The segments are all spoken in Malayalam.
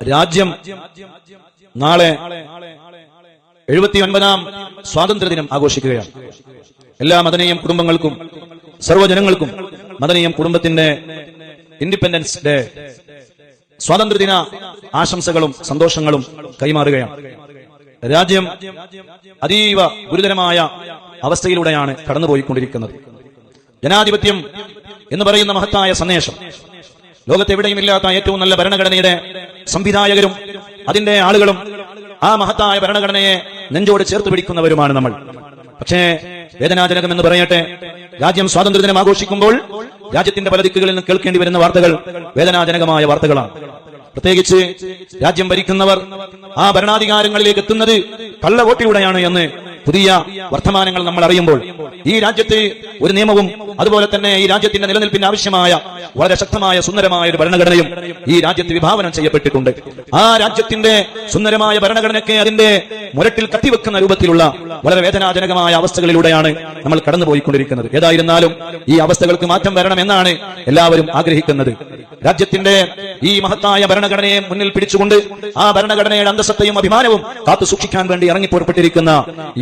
രാജ്യം നാളെ എഴുപത്തി ഒൻപതാം സ്വാതന്ത്ര്യദിനം ആഘോഷിക്കുകയാണ്. എല്ലാ മദനീയം കുടുംബങ്ങൾക്കും സർവജനങ്ങൾക്കും മദനീയം കുടുംബത്തിന്റെ ഇൻഡിപെൻഡൻസ് ഡേ സ്വാതന്ത്ര്യദിന ആശംസകളും സന്തോഷങ്ങളും കൈമാറുകയാണ്. രാജ്യം അതീവ ഗുരുതരമായ അവസ്ഥയിലൂടെയാണ് കടന്നുപോയിക്കൊണ്ടിരിക്കുന്നത്. ജനാധിപത്യം എന്ന് പറയുന്ന മഹത്തായ സന്ദേശം ലോകത്തെവിടെയും ഇല്ലാത്ത ഏറ്റവും നല്ല ഭരണഘടനയുടെ സംവിധായകരും അതിന്റെ ആളുകളും ആ മഹത്തായ ഭരണഘടനയെ നെഞ്ചോട് ചേർത്ത് പിടിക്കുന്നവരുമാണ് നമ്മൾ. പക്ഷേ വേദനാജനകം എന്ന് പറയട്ടെ രാജ്യം സ്വാതന്ത്ര്യദിനം ആഘോഷിക്കുമ്പോൾ രാജ്യത്തിന്റെ പല ദിക്കുകളിൽ നിന്ന് കേൾക്കേണ്ടി വരുന്ന വാർത്തകൾ വേദനാജനകമായ വാർത്തകളാണ്. പ്രത്യേകിച്ച് രാജ്യം ഭരിക്കുന്നവർ ആ ഭരണാധികാരങ്ങളിലേക്ക് എത്തുന്നത് കള്ളവോട്ടിലൂടെയാണ് എന്ന് പുതിയ വർത്തമാനങ്ങൾ നമ്മൾ അറിയുമ്പോൾ ഈ രാജ്യത്ത് ഒരു നിയമവും അതുപോലെ തന്നെ ഈ രാജ്യത്തിന്റെ നിലനിൽപ്പിന് ആവശ്യമായ വളരെ ശക്തമായ സുന്ദരമായ ഒരു ഭരണഘടനയും ഈ രാജ്യത്ത് വിഭാവനം ചെയ്യപ്പെട്ടിട്ടുണ്ട്. ആ രാജ്യത്തിന്റെ സുന്ദരമായ ഭരണഘടനയ്ക്ക് അതിന്റെ മുരട്ടിൽ കത്തിവെക്കുന്ന രൂപത്തിലുള്ള വളരെ വേദനാജനകമായ അവസ്ഥകളിലൂടെയാണ് നമ്മൾ കടന്നുപോയിക്കൊണ്ടിരിക്കുന്നത്. ഏതായിരുന്നാലും ഈ അവസ്ഥകൾക്ക് മാറ്റം വരണം എന്നാണ് എല്ലാവരും ആഗ്രഹിക്കുന്നത്. രാജ്യത്തിന്റെ ഈ മഹത്തായ ഭരണഘടനയെ മുന്നിൽ പിടിച്ചുകൊണ്ട് ആ ഭരണഘടനയുടെ അന്തസ്സത്തെയും അഭിമാനവും കാത്തു സൂക്ഷിക്കാൻ വേണ്ടി ഇറങ്ങി പുറപ്പെട്ടിരിക്കുന്ന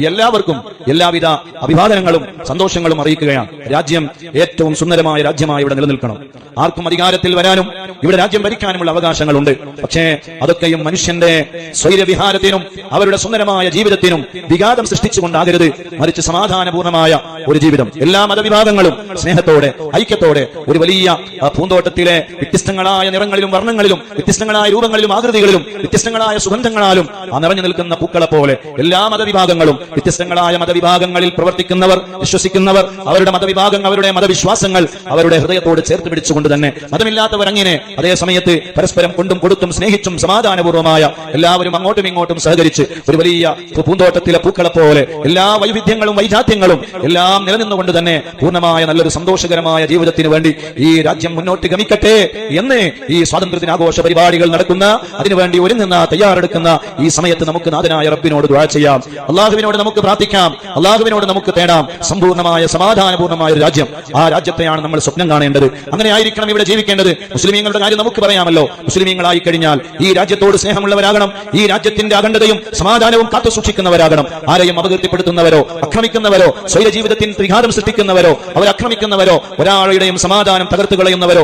എല്ലാവർക്കും എല്ലാവിധ അഭിവാദനങ്ങളും സന്തോഷങ്ങളും അറിയിക്കുകയാണ്. രാജ്യം ഏറ്റവും സുന്ദരമായ രാജ്യമായി ഇവിടെ നിലനിൽക്കണം. ആർക്കും അധികാരത്തിൽ വരാനും ഇവിടെ രാജ്യം ഭരിക്കാനുമുള്ള അവകാശങ്ങളുണ്ട്. പക്ഷേ അതൊക്കെയും മനുഷ്യന്റെ സ്വൈരവിഹാരത്തിനും അവരുടെ സുന്ദരമായ ജീവിതത്തിനും വിഘാതം സൃഷ്ടിച്ചുകൊണ്ടാകരുത്. മറിച്ച് സമാധാനപൂർണമായ ഒരു ജീവിതം. എല്ലാ മതവിഭാഗങ്ങളും സ്നേഹത്തോടെ ഐക്യത്തോടെ ഒരു വലിയ പൂന്തോട്ടത്തിലെ വ്യത്യസ്തങ്ങളായ നിറങ്ങളിലും വർണങ്ങളിലും വ്യത്യസ്തങ്ങളായ രൂപങ്ങളിലും ആകൃതികളിലും വ്യത്യസ്തങ്ങളായ സുഗന്ധങ്ങളാലും നിറഞ്ഞു നിൽക്കുന്ന പൂക്കളെ പോലെ എല്ലാ മതവിഭാഗങ്ങളും വ്യത്യസ്തങ്ങളായ മതവിഭാഗങ്ങളിൽ പ്രവർത്തിക്കുന്നവർ വിശ്വസിക്കുന്നവർ അവരുടെ മതവിഭാഗങ്ങൾ അവരുടെ മതവിശ്വാസങ്ങൾ അവരുടെ ഹൃദയത്തോട് ചേർത്ത് പിടിച്ചുകൊണ്ട് തന്നെ മതമില്ലാത്തവർ അങ്ങനെ അതേ സമയത്ത് പരസ്പരം കൊണ്ടും കൊടുത്തും സ്നേഹിച്ചും സമാധാനപൂർവമായ എല്ലാവരും അങ്ങോട്ടും ഇങ്ങോട്ടും സഹകരിച്ച് ഒരു വലിയ പൂന്തോട്ടത്തിലെ പൂക്കളെ പോലെ എല്ലാ വൈവിധ്യങ്ങളും വൈജാത്യങ്ങളും എല്ലാം നിലനിന്നുകൊണ്ട് തന്നെ പൂർണമായ നല്ലൊരു സന്തോഷകരമായ ജീവിതത്തിന് വേണ്ടി ഈ രാജ്യം മുന്നോട്ട് ഗമിക്കട്ടെ. എന്ന് ഈ സ്വാതന്ത്ര്യദിനാഘോഷ പരിപാടികൾ നടക്കുന്ന അതിനുവേണ്ടി ഒരുങ്ങുന്ന തയ്യാറെടുക്കുന്ന ഈ സമയത്ത് നമുക്ക് നാഥനായ റബ്ബിനോട് ദ്വാ ചെയ്യാം. അള്ളാഹുവിനോട് നമുക്ക് പ്രാർത്ഥിക്കാം. അള്ളാഹുവിനോട് നമുക്ക് തേടാം. സമ്പൂർണമായ സമാധാനപൂർണമായ ഒരു രാജ്യം. ആ രാജ്യത്തെയാണ് നമ്മൾ സ്വപ്നം കാണേണ്ടത്. അങ്ങനെ ആയിരിക്കണം ഇവിടെ ജീവിക്കേണ്ടത്. മുസ്ലിമീങ്ങളുടെ കാര്യം നമുക്ക് പറയാമല്ലോ. മുസ്ലിമീങ്ങളായി കഴിഞ്ഞാൽ ഈ രാജ്യത്തോട് സ്നേഹമുള്ളവരാകണം. ഈ രാജ്യത്തിന്റെ അഖണ്ഡതയും സമാധാനവും കാത്തു സൂക്ഷിക്കുന്നവരാകണം. ആരെയും അപകീർത്തിപ്പെടുത്തുന്നവരോ അക്രമിക്കുന്നവരോ സ്വൈര ജീവിതത്തിൽ ത്രിഘാതം സൃഷ്ടിക്കുന്നവരോ അവരക്രമിക്കുന്നവരോ ഒരാളുടെയും സമാധാനം തകർത്തു കളയുന്നവരോ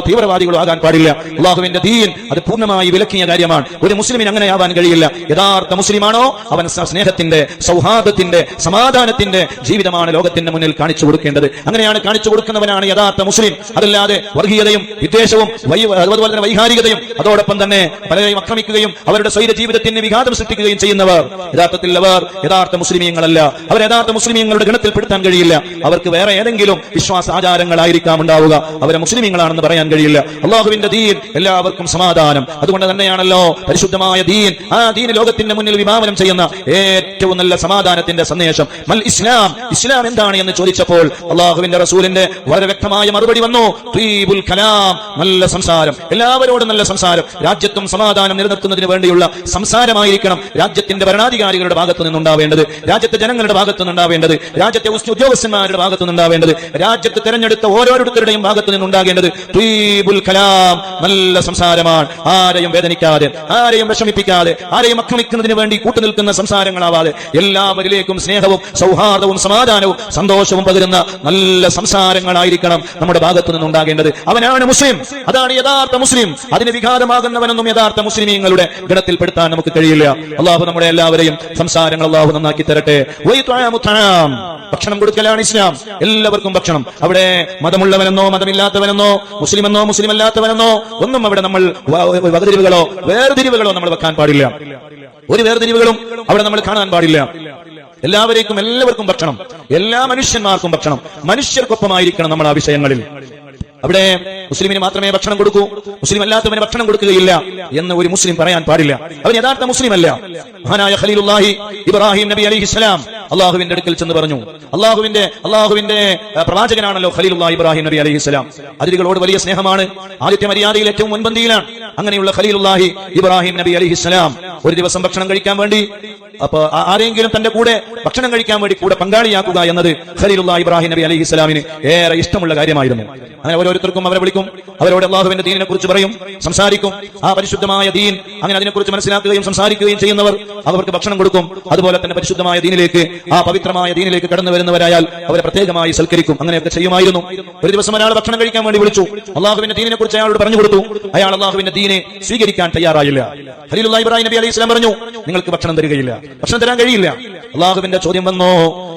ഭീകരവാദികളോ തീവ്രവാദികളോ ആകാൻ പാടില്ല. അള്ളാഹുവിന്റെ ദീൻ അത് പൂർണമായി വിലക്കിയ കാര്യമാണ്. ഒരു മുസ്ലിമിന് അങ്ങനെ ആവാൻ കഴിയില്ല. യഥാർത്ഥ മുസ്ലിമാണോ? അവൻ സ്നേഹത്തിന്റെ സൗഹാർദ്ദത്തിന്റെ സമാധാനത്തിന്റെ ജീവിതമാണ് ലോകത്തിന്റെ മുന്നിൽ കാണിച്ചു കൊടുക്കേണ്ടത്. അങ്ങനെയാണ് കാണിച്ചു കൊടുക്കുന്നവനാണ് യഥാർത്ഥ മുസ്ലിം. അതല്ലാതെ വർഗീയതയും വിദ്വേഷവും അതുപോലെ തന്നെ വൈകാരികതയും അതോടൊപ്പം തന്നെ പലരെയും ആക്രമിക്കുകയും അവരുടെ സ്വൈര ജീവിതത്തിന് വിഘാതം സൃഷ്ടിക്കുകയും ചെയ്യുന്നവർ. യഥാർത്ഥത്തിൽ അവർ യഥാർത്ഥ മുസ്ലിമീങ്ങളല്ല. അവർ യഥാർത്ഥ മുസ്ലിമീങ്ങളുടെ ഗണത്തിൽപ്പെടുത്താൻ കഴിയില്ല. അവർക്ക് വേറെ ഏതെങ്കിലും വിശ്വാസ ആചാരങ്ങളായിരിക്കാം ഉണ്ടാവുക. അവരെ മുസ്ലിമീങ്ങളാണെന്ന് പറയാൻ കഴിയില്ല. അള്ളാഹുവിന്റെ ദീൻ എല്ലാവർക്കും സമാധാനം. അതുകൊണ്ട് തന്നെയാണല്ലോ പരിശുദ്ധമായ ദീൻ. ആ ദീൻ ലോകത്തിന്റെ മുന്നിൽ വിഭാവനം ചെയ്യുന്ന ഏറ്റവും നല്ല സമാധാനത്തിന്റെ സന്ദേശം. മൽ ഇസ്ലാം ഇസ്ലാം എന്താണ് എന്ന് ചോദിച്ചപ്പോൾ അള്ളാഹുവിന്റെ റസൂലിന്റെ വളരെ വ്യക്തമായ മറുപടി വന്നു. ത്വീബുൽ കലാം നല്ല സംസാരം. എല്ലാവരോടും നല്ല സംസാരം. രാജ്യത്തും സമാധാനം നിലനിർത്തുന്നതിന് വേണ്ടിയുള്ള സംസാരമായിരിക്കണം രാജ്യത്തിന്റെ ഭരണാധികാരികളുടെ ഭാഗത്തു നിന്നുണ്ടാവേണ്ടത്. രാജ്യത്തെ ജനങ്ങളുടെ ഭാഗത്തു നിന്നുണ്ടാവേണ്ടത്. രാജ്യത്തെ ഉദ്യോഗസ്ഥന്മാരുടെ ഭാഗത്തു നിന്നുണ്ടാവേണ്ടത്. രാജ്യത്ത് തെരഞ്ഞെടുത്ത ഓരോരുത്തരുടെയും ഭാഗത്തു നിന്നുണ്ടാകേണ്ടത്. ത്വീബുൽ കലാം. നല്ല സംസാരമാണ്. ആരെയും വേദനിക്കാതെ ആരെയും വിഷമിപ്പിക്കാതെ ആരെയും ആക്രമിക്കുന്നതിന് വേണ്ടി കൂട്ടുനിൽക്കുന്ന സംസാരങ്ങളാവാതെ എല്ലാവരിലേക്കും സ്നേഹവും സൗഹാർദ്ദവും സമാധാനവും സന്തോഷവും പകരുന്ന നല്ല സംസാരങ്ങളായിരിക്കണം നമ്മുടെ ഭാഗത്തു നിന്നുണ്ടാകേണ്ടത്. അവനാണ് മുസ്ലിം. അതാണ് യഥാർത്ഥ മുസ്ലിം. അതിന് വിഘാതമാകുന്നവനൊന്നും യഥാർത്ഥ മുസ്ലിമീങ്ങളുടെ ഗണത്തിൽപ്പെടുത്താൻ നമുക്ക് കഴിയില്ല. അള്ളാഹു നമ്മുടെ എല്ലാവരെയും സംസാരങ്ങൾ അള്ളാഹു നന്നാക്കി തരട്ടെ. ഭക്ഷണം കൊടുക്കലാണ് ഇസ്ലാം. എല്ലാവർക്കും ഭക്ഷണം. അവിടെ മതമുള്ളവനെന്നോ മതമില്ലാത്തവനെന്നോ മുസ്ലിമെന്നോ മുസ്ലിം അല്ലാത്തവനെന്നോ ഒന്നും അവിടെ നമ്മൾ വകതിരിവുകളോ വേർതിരിവുകളോ നമ്മൾ വെക്കാൻ പാടില്ല. ഒരു വേർതിരിവുകളും അവിടെ നമ്മൾ കാണാൻ പാടില്ല. എല്ലാവരേക്കും എല്ലാവർക്കും ഭക്ഷണം. എല്ലാ മനുഷ്യന്മാർക്കും ഭക്ഷണം. മനുഷ്യർക്കൊപ്പമായിരിക്കണം നമ്മൾ ആ വിഷയങ്ങളിൽ. അവിടെ മുസ്ലിമിന് മാത്രമേ ഭക്ഷണം കൊടുക്കൂ. മുസ്ലിം അല്ലാത്തവന് ഭക്ഷണം കൊടുക്കുകയില്ല എന്ന് ഒരു മുസ്ലിം പറയാൻ പാടില്ല. അവൻ യഥാർത്ഥ മുസ്ലിം അല്ല മഹാനായ ഖലീലുല്ലാഹി ഇബ്രാഹിം നബി അലി ഇസ്ലാം അള്ളാഹുവിന്റെ അടുക്കൽ ചെന്ന് പറഞ്ഞു. അള്ളാഹുവിന്റെ അള്ളാഹുവിന്റെ പ്രവാചകനാണല്ലോ ഖലീലുല്ലാഹി ഇബ്രാഹിം നബി അലി ഇസ്ലാം അതിഥികളോട് വലിയ സ്നേഹമാണ്. ആദ്യത്തെ മര്യാദയിൽ ഏറ്റവും മുൻപന്തിയിലാണ്. അങ്ങനെയുള്ള ഖലീലുല്ലാഹി ഇബ്രാഹിം നബി അലി ഇസ്ലാം ഒരു ദിവസം ഭക്ഷണം കഴിക്കാൻ വേണ്ടി അപ്പൊ ആരെങ്കിലും തന്റെ കൂടെ ഭക്ഷണം കഴിക്കാൻ വേണ്ടി കൂടെ പങ്കാളിയാക്കുക എന്നത് ഖലീലുള്ള ഇബ്രാഹിം നബി അലൈഹി ഇസ്ലാമിന് ഏറെ ഇഷ്ടമുള്ള കാര്യമായിരുന്നു. അങ്ങനെ ഓരോരുത്തർക്കും അവരെ വിളിക്കും. അവരോട് അള്ളാഹുവിന്റെ ദീനിനെ കുറിച്ച് പറയും സംസാരിക്കും. ആ പരിശുദ്ധമായ ദീൻ അങ്ങനെ അതിനെക്കുറിച്ച് മനസ്സിലാക്കുകയും സംസാരിക്കുകയും ചെയ്യുന്നവർ അവർക്ക് ഭക്ഷണം കൊടുക്കും. അതുപോലെ തന്നെ പരിശുദ്ധമായ ദീനിലേക്ക് ആ പവിത്രമായ ദീനിലേക്ക് കടന്നു വരുന്നവരായാൽ അവരെ പ്രത്യേകമായി സൽക്കരിക്കും. അങ്ങനെയൊക്കെ ചെയ്യുമായിരുന്നു. ഒരു ദിവസം ഒരാൾ ഭക്ഷണം കഴിക്കാൻ വേണ്ടി വിളിച്ചു. അള്ളാഹുവിന്റെ ദീനിനെ കുറിച്ച് അയാളോട് പറഞ്ഞു കൊടുത്തു. അയാൾ അള്ളാഹുവിന്റെ ദീനെ സ്വീകരിക്കാൻ തയ്യാറായില്ല. ഹലീലുള്ള ഇബ്രാഹിം നബി അലൈഹി സ്വലാം പറഞ്ഞു നിങ്ങൾക്ക് ഭക്ഷണം തരികയില്ല. ഭക്ഷണം തരാൻ കഴിയില്ല. അള്ളാഹുവിന്റെ ചോദ്യം വന്നോ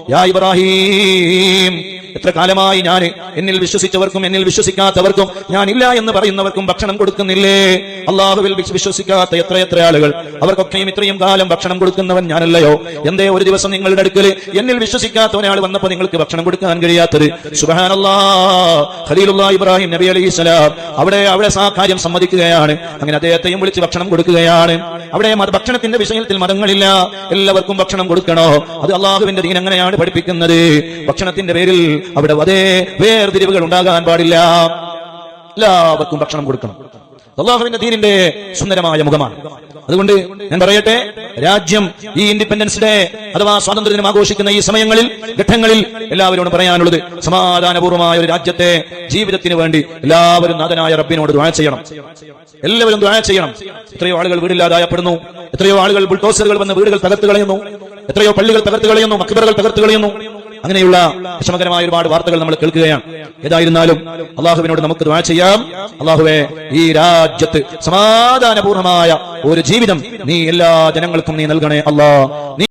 യാ ഇബ്രാഹിം എത്ര കാലമായി ഞാൻ എന്നിൽ വിശ്വസിച്ചവർക്കും എന്നിൽ വിശ്വസിക്കാത്തവർക്കും ഞാൻ ഇല്ല എന്ന് പറയുന്നവർക്കും ഭക്ഷണം കൊടുക്കുന്നില്ലേ? അള്ളാഹുവിൽ വിശ്വസിക്കാത്ത എത്ര എത്ര ആളുകൾ? അവർക്കൊക്കെയും ഇത്രയും കാലം ഭക്ഷണം കൊടുക്കുന്നവൻ ഞാനല്ലയോ? എന്തേ ഒരു ദിവസം നിങ്ങളുടെ അടുക്കൽ എന്നിൽ വിശ്വസിക്കാത്ത ഒരാൾ വന്നപ്പോ നിങ്ങൾക്ക് ഭക്ഷണം കൊടുക്കാൻ കഴിയാത്തത്? ഖലീലുള്ള ഇബ്രാഹിം നബി അലൈഹി സ്വലാം അവിടെ അവിടെ ആ കാര്യം സമ്മതിക്കുകയാണ്. അങ്ങനെ അദ്ദേഹത്തെയും വിളിച്ച് ഭക്ഷണം കൊടുക്കുകയാണ്. അവിടെ ഭക്ഷണത്തിന്റെ വിഷയത്തിൽ മതങ്ങളില്ല. എല്ലാവർക്കും ഭക്ഷണം കൊടുക്കണോ? അത് അള്ളാഹുവിന്റെ ദീൻ അങ്ങനെയാണ് പഠിപ്പിക്കുന്നത്? ഭക്ഷണത്തിന്റെ പേരിൽ അവിടെ അതേ വേർതിരിവുകൾ ഉണ്ടാകാൻ പാടില്ല. എല്ലാവർക്കും ഭക്ഷണം കൊടുക്കണം. അള്ളാഹുവിന്റെ ദീനിന്റെ സുന്ദരമായ മുഖമാണ്. അതുകൊണ്ട് ഞാൻ പറയട്ടെ രാജ്യം ഈ ഇൻഡിപെൻഡൻസ് ഡേ അഥവാ സ്വാതന്ത്ര്യ ദിനം ആഘോഷിക്കുന്ന ഈ സമയങ്ങളിൽ ഘട്ടങ്ങളിൽ എല്ലാവരോടും പറയാനുള്ളത് സമാധാനപൂർവമായ ഒരു രാജ്യത്തെ ജീവിതത്തിന് വേണ്ടി എല്ലാവരും നാഥനായ റബ്ബിനോട് ദ്വാ ചെയ്യണം. എല്ലാവരും ദ്വാ ചെയ്യണം. എത്രയോ ആളുകൾ വീടില്ലാതായപ്പെടുന്നു. എത്രയോ ആളുകൾ ബുൾഡോസറുകൾ വന്ന് വീടുകൾ തകർത്ത് കളയുന്നു. എത്രയോ പള്ളികൾ തകർത്ത് കളയുന്നു. മക്ബറുകൾ തകർത്ത് കളയുന്നു. അങ്ങനെയുള്ള വിഷമകരമായ ഒരുപാട് വാർത്തകൾ നമ്മൾ കേൾക്കുകയാണ്. ഏതായിരുന്നാലും അള്ളാഹുവിനോട് നമുക്ക് ദ്വാ ചെയ്യാം. അള്ളാഹുവെ ഈ രാജ്യത്ത് സമാധാനപൂർണമായ ഒരു ജീവിതം നീ എല്ലാ ജനങ്ങൾക്കും നീ നൽകണേ നീ